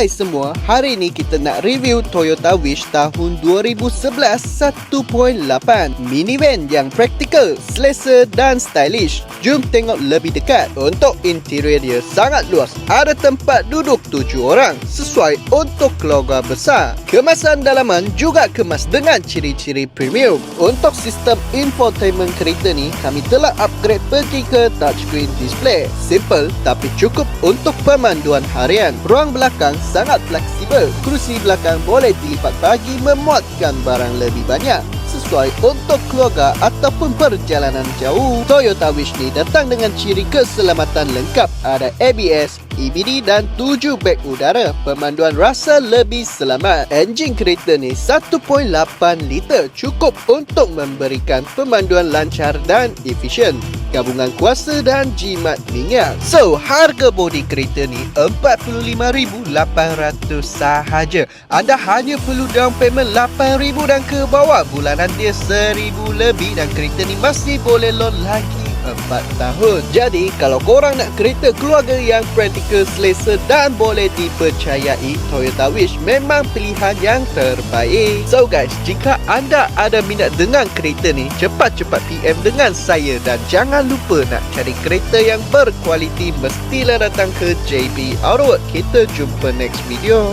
Hai semua, hari ini kita nak review Toyota Wish tahun 2011 1.8 Minivan yang praktikal, selesa dan stylish. Jom tengok lebih dekat. Untuk interior dia sangat luas. Ada tempat duduk tujuh orang Sesuai untuk keluarga besar. Kemasan dalaman juga kemas dengan ciri-ciri premium. Untuk sistem infotainment kereta ni Kami telah upgrade pergi ke touchscreen display. Simple tapi cukup untuk pemanduan harian. Ruang belakang sangat fleksibel Kerusi belakang boleh dilipat bagi memuatkan barang lebih banyak sesuai untuk keluarga ataupun perjalanan jauh. Toyota Wish ni datang dengan ciri keselamatan lengkap. Ada ABS, EBD dan 7 beg udara. Pemanduan rasa lebih selamat. Enjin kereta ni 1.8 liter cukup untuk memberikan pemanduan lancar dan efisien. Gabungan kuasa dan jimat minyak. So, harga bodi kereta ni RM45,800 sahaja. Anda hanya perlu down payment RM8,000 dan ke bawah. Bulanan dia RM1,000 lebih dan kereta ni masih boleh loan lagi 4 tahun. Jadi, kalau korang nak kereta keluarga yang praktikal, selesa dan boleh dipercayai, Toyota Wish memang pilihan yang terbaik. So guys, jika anda ada minat dengan kereta ni, cepat-cepat PM dengan saya dan jangan lupa nak cari kereta yang berkualiti, mestilah datang ke JB Autowork. Kita jumpa next video.